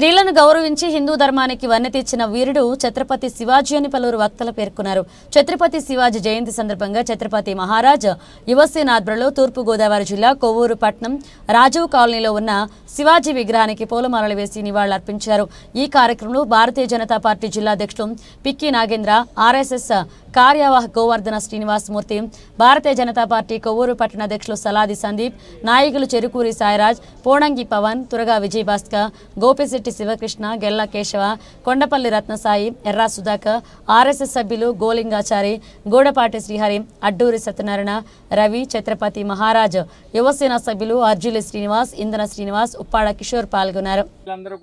స్త్రీలను గౌరవించి హిందూ ధర్మానికి వన్నె తెచ్చిన వీరుడు ఛత్రపతి శివాజీ అని పలువురు వక్తలు పేర్కొన్నారు. ఛత్రపతి శివాజీ జయంతి సందర్భంగా ఛత్రపతి మహారాజ్ యువసేన ఆధ్వర్యంలో తూర్పు గోదావరి జిల్లా కొవ్వూరు పట్నం రాజీవ్ కాలనీలో ఉన్న శివాజీ విగ్రహానికి పూలమాలలు వేసి నివాళులర్పించారు. ఈ కార్యక్రమంలో భారతీయ జనతా పార్టీ జిల్లా అధ్యక్షుడు పిక్కి నాగేంద్ర ఆర్ఎస్ఎస్ కార్యవాహ గోవర్ధన శ్రీనివాసమూర్తి భారతీయ జనతా పార్టీ కొవ్వూరు పట్టణ అధ్యక్షులు సలాది సందీప్ నాయకులు చెరుకూరి సాయిరాజ్ పోణంగి పవన్ తురగా విజయభాస్కర్ గోపిశెట్టి శివకృష్ణ గెల్లా కేశవ కొండపల్లి రత్నసాయి ఎర్రా సుధాకర్ ఆర్ఎస్ఎస్ సభ్యులు గోలింగాచారి గూడపాటి శ్రీహరి అడ్డూరి సత్యనారాయణ రవి ఛత్రపతి మహారాజ్ యువసేన సభ్యులు అర్జులి శ్రీనివాస్ ఇంధన శ్రీనివాస్ ఉప్పాడ కిషోర్ పాల్గొన్నారు.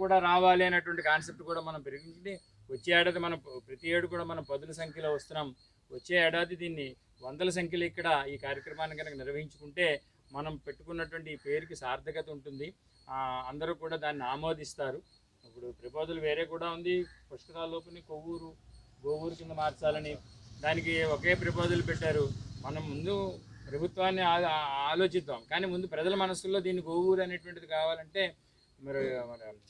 కూడా రావాలి అనేటువంటి కాన్సెప్ట్ కూడా మనం పెరిగింది. వచ్చే ఏడాది మనం ప్రతి ఏడు కూడా మనం పదుల సంఖ్యలో వస్తున్నాం. వచ్చే ఏడాది దీన్ని వందల సంఖ్యలో ఇక్కడ ఈ కార్యక్రమాన్ని కనుక నిర్వహించుకుంటే మనం పెట్టుకున్నటువంటి ఈ పేరుకి సార్థకత ఉంటుంది. అందరూ కూడా దాన్ని ఆమోదిస్తారు. ఇప్పుడు ప్రపోజల్ వేరే కూడా ఉంది. పుష్కరాల్లోపుని కొవ్వూరు గోవూరు కింద మార్చాలని దానికి ఒకే ప్రపోజల్ పెట్టారు. మనం ముందు ప్రభుత్వాన్ని ఆ- ఆలోచిద్దాం. కానీ ముందు ప్రజల మనసుల్లో దీన్ని గోవూరు అనేటువంటిది కావాలంటే మరి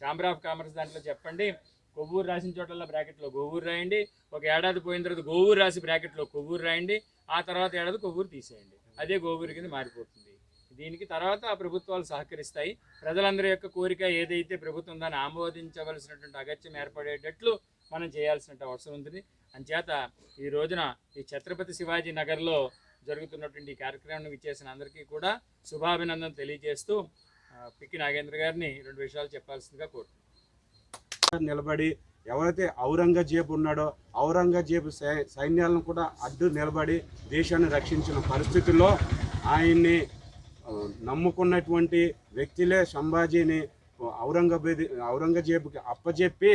ఛాంబర్ ఆఫ్ కామర్స్ దాంట్లో చెప్పండి. కొవ్వూరు రాసిన చోటల్లో బ్రాకెట్లో గోవూరు రాయండి. ఒక ఏడాది పోయిన తర్వాత గోవూరు రాసి బ్రాకెట్లో కొవ్వూరు రాయండి. ఆ తర్వాత ఏడాది కొవ్వూరు తీసేయండి. అదే గోవూరు కింద మారిపోతుంది. దీనికి తర్వాత ఆ ప్రభుత్వాలు సహకరిస్తాయి. ప్రజలందరి యొక్క కోరిక ఏదైతే ప్రభుత్వం దాన్ని ఆమోదించవలసినటువంటి అగత్యం ఏర్పడేటట్లు మనం చేయాల్సిన అవసరం ఉంటుంది. అంచేత ఈ రోజున ఈ ఛత్రపతి శివాజీ నగర్లో జరుగుతున్నటువంటి ఈ కార్యక్రమాన్ని ఇచ్చేసిన అందరికీ కూడా శుభాభినందన తెలియజేస్తూ పిక్కి నాగేంద్ర గారిని రెండు విషయాలు చెప్పాల్సిందిగా కోరుతున్నాను. నిలబడి ఎవరైతే ఔరంగజేబు ఉన్నాడో ఔరంగజేబు సై- సైన్యాలను కూడా అడ్డు నిలబడి దేశాన్ని రక్షించిన పరిస్థితుల్లో ఆయన్ని నమ్ముకున్నటువంటి వ్యక్తులే సంభాజీని ఔరంగజేబు ఔరంగజేబుకి అప్పజెప్పి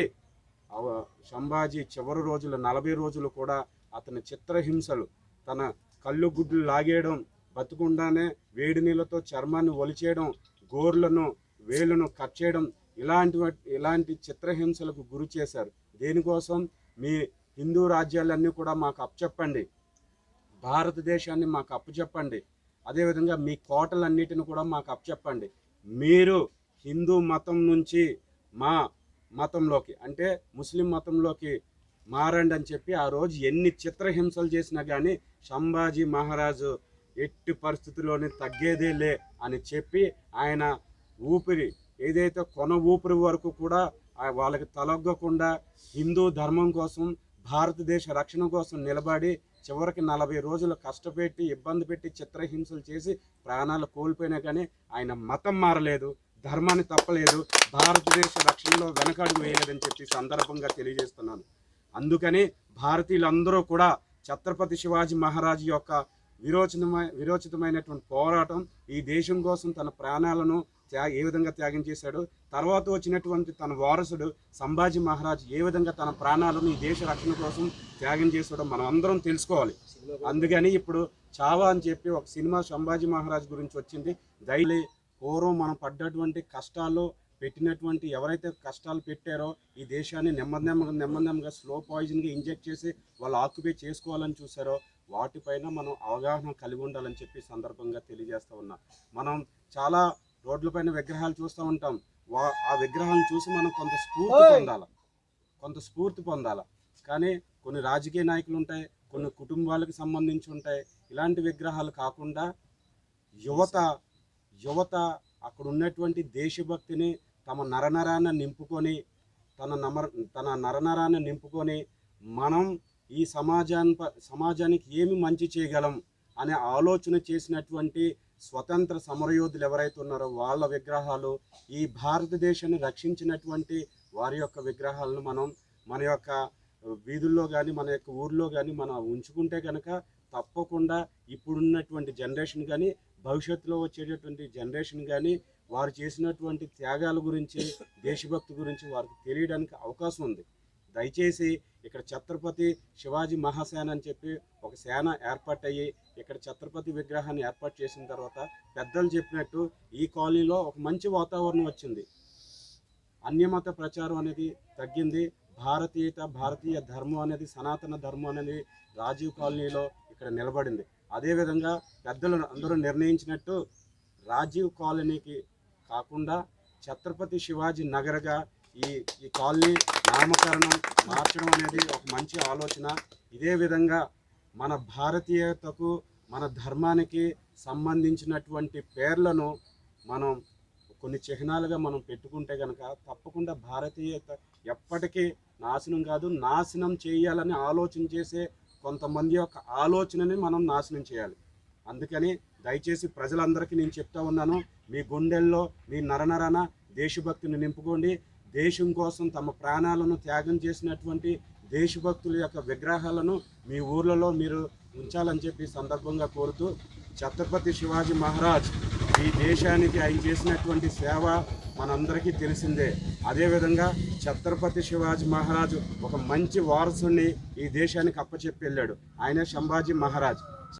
సంభాజీ చివరి రోజులు నలభై రోజులు కూడా అతని చిత్రహింసలు తన కళ్ళు గుడ్లు లాగేయడం బతుకుండానే వేడి నీళ్ళతో చర్మాన్ని ఒలిచేయడం గోర్లను వేలును కట్ చేయడం ఇలాంటి ఇలాంటి చిత్రహింసలకు గురి చేశారు. దేనికోసం? మీ హిందూ రాజ్యాలన్నీ కూడా మాకు అప్పచెప్పండి. భారతదేశాన్ని మాకు అప్పచెప్పండి. అదేవిధంగా మీ కోటలన్నిటిని కూడా మాకు అప్పచెప్పండి. మీరు హిందూ మతం నుంచి మా మతంలోకి అంటే ముస్లిం మతంలోకి మారండి అని చెప్పి ఆ రోజు ఎన్ని చిత్రహింసలు చేసినా కానీ సంభాజీ మహారాజు ఎట్టి పరిస్థితుల్లోనే తగ్గేదే లే అని చెప్పి ఆయన ఊపిరి ఏదైతే కొన ఊపిరి వరకు కూడా వాళ్ళకి తలగ్గకుండా హిందూ ధర్మం కోసం భారతదేశ రక్షణ కోసం నిలబడి చివరికి నలభై రోజులు కష్టపెట్టి ఇబ్బంది పెట్టి చిత్రహింసలు చేసి ప్రాణాలు కోల్పోయినా కానీ ఆయన మతం మారలేదు ధర్మాన్ని తప్పలేదు భారతదేశ రక్షణలో వెనకడుగు వేయలేదని చెప్పి సందర్భంగా తెలియజేస్తున్నాను. అందుకని భారతీయులందరూ కూడా ఛత్రపతి శివాజీ మహారాజు యొక్క విరోచితమై విరోచితమైనటువంటి పోరాటం ఈ దేశం కోసం తన ప్రాణాలను త్యా ఏ విధంగా త్యాగం చేశాడు తర్వాత వచ్చినటువంటి తన వారసుడు సంభాజీ మహారాజ్ ఏ విధంగా తన ప్రాణాలను ఈ దేశ రక్షణ కోసం త్యాగం చేశాడో మనం అందరం తెలుసుకోవాలి. అందుకని ఇప్పుడు చావా అని చెప్పి ఒక సినిమా సంభాజీ మహారాజ్ గురించి వచ్చింది. దైలీ పూర్వం మనం పడ్డటువంటి కష్టాల్లో పెట్టినటువంటి ఎవరైతే కష్టాలు పెట్టారో ఈ దేశాన్ని నెమ్మది నెమ్మది నెమ్మది నెమ్మదిగా స్లో పాయిజన్గా ఇంజెక్ట్ చేసి వాళ్ళు ఆక్యుపై చేసుకోవాలని చూసారో వాటిపైన మనం అవగాహన కలిగి ఉండాలని చెప్పి సందర్భంగా తెలియజేస్తూ ఉన్నా. మనం చాలా రోడ్లపైన విగ్రహాలు చూస్తూ ఉంటాం. వా ఆ విగ్రహాలను చూసి మనం కొంత స్ఫూర్తి పొందాలి. కొంత స్ఫూర్తి పొందాలి. కానీ కొన్ని రాజకీయ నాయకులు ఉంటాయి కొన్ని కుటుంబాలకు సంబంధించి ఉంటాయి. ఇలాంటి విగ్రహాలు కాకుండా యువత యువత అక్కడ ఉన్నటువంటి దేశభక్తిని తమ నరనరాన నింపుకొని తన నమర తన నరనరాన నింపుకొని మనం ఈ సమాజాన్ని సమాజానికి ఏమి మంచి చేయగలం అనే ఆలోచన చేసినటువంటి స్వతంత్ర సమరయోధులు ఎవరైతే ఉన్నారో వాళ్ళ విగ్రహాలు ఈ భారతదేశాన్ని రక్షించినటువంటి వారి యొక్క విగ్రహాలను మనం మన యొక్క వీధుల్లో కానీ మన యొక్క ఊర్లో కానీ మనం ఉంచుకుంటే కనుక తప్పకుండా ఇప్పుడున్నటువంటి జనరేషన్ కానీ భవిష్యత్తులో వచ్చేటటువంటి జనరేషన్ కానీ వారు చేసినటువంటి త్యాగాల గురించి దేశభక్తి గురించి వారికి తెలియడానికి అవకాశం ఉంది. దయచేసి ఇక్కడ ఛత్రపతి శివాజీ మహాసేన అని చెప్పి ఒక సేన ఏర్పాటయ్యి ఇక్కడ ఛత్రపతి విగ్రహాన్ని ఏర్పాటు చేసిన తర్వాత పెద్దలు చెప్పినట్టు ఈ కాలనీలో ఒక మంచి వాతావరణం వచ్చింది. అన్యమత ప్రచారం అనేది తగ్గింది. భారతీయత భారతీయ ధర్మం అనేది సనాతన ధర్మం అనేది రాజీవ్ కాలనీలో ఇక్కడ నిలబడింది. అదేవిధంగా పెద్దలు అందరూ నిర్ణయించినట్టు రాజీవ్ కాలనీకి కాకుండా ఛత్రపతి శివాజీ నగర్గా ఈ ఈ కాలనీ నామకరణం మార్చడం అనేది ఒక మంచి ఆలోచన. ఇదే విధంగా మన భారతీయతకు మన ధర్మానికి సంబంధించినటువంటి పేర్లను మనం కొన్ని చిహ్నాలుగా మనం పెట్టుకుంటే కనుక తప్పకుండా భారతీయత ఎప్పటికీ నాశనం కాదు నాశనం చేయాలని ఆలోచన చేసే కొంతమంది యొక్క ఆలోచనని మనం నాశనం చేయాలి. అందుకని దయచేసి ప్రజలందరికీ నేను చెప్తా ఉన్నాను మీ గుండెల్లో మీ నరనరన దేశభక్తిని నింపుకోండి దేశం కోసం తమ ప్రాణాలను త్యాగం చేసినటువంటి దేశభక్తుల యొక్క విగ్రహాలను మీ ఊర్లలో మీరు ఉంచాలని చెప్పి సందర్భంగా కోరుతూ ఛత్రపతి శివాజీ మహారాజ్ ఈ దేశానికి ఆయన చేసినటువంటి సేవ మనందరికీ తెలిసిందే. అదేవిధంగా ఛత్రపతి శివాజీ మహారాజు ఒక మంచి వారసుని ఈ దేశానికి అప్పచెప్పి వెళ్ళాడు. ఆయన సంభాజీ మహారాజ్.